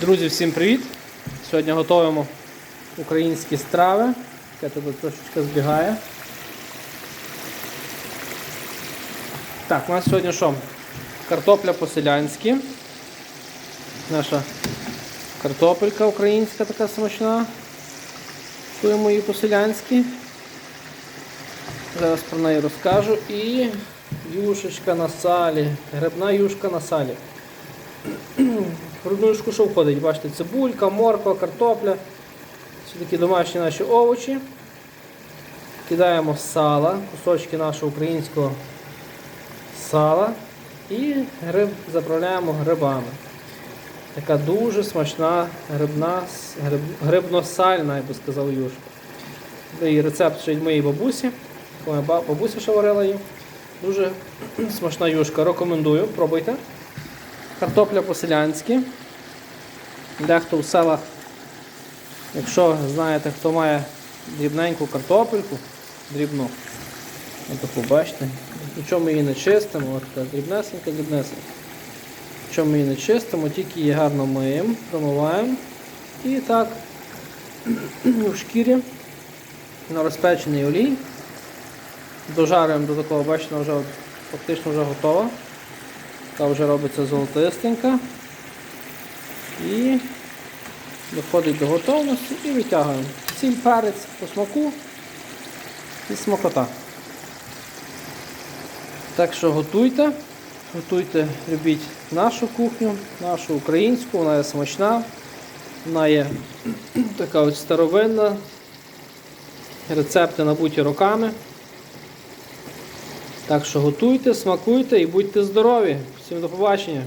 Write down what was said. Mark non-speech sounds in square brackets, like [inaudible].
Друзі, всім привіт! Сьогодні готуємо українські страви. Я тут трошечки збігає. Так, у нас сьогодні що? Картопля по-селянськи. Наша картопелька українська така смачна. Чуємо її по-селянськи. Зараз про неї розкажу. І юшечка на салі. Грибна юшка на салі. Юшку що входить? Бачите, цибулька, морква, картопля. Всі такі домашні наші овочі. Кидаємо сала, кусочки нашого українського сала і гриб заправляємо грибами. Така дуже смачна грибна, гриб, грибно-сальна, я би сказав, юшка. І рецепт ще від моєї бабусі. Моя бабуся ще варила її. Дуже [clears throat] смачна юшка. Рекомендую, пробуйте. Картопля по-селянськи. Дехто в селах, якщо знаєте, хто має дрібненьку картопельку, дрібну, отаку, бачите, нічого ми її не чистимо, от дрібнесенька, дрібнесенька. Нічого ми її не чистимо, тільки її гарно миємо, промиваємо. І так [clears throat] в шкірі на розпечений олій. Дожарюємо до такого, бачите, вже фактично вже готова. Та вже робиться золотистенька. І доходить до готовності і витягуємо. Сіль, перець по смаку і смакота. Так що готуйте, готуйте, любіть нашу кухню, нашу українську, вона є смачна, вона є [clears throat] така от старовинна. Рецепти набуті роками. Так що готуйте, смакуйте і будьте здорові. Всім до побачення.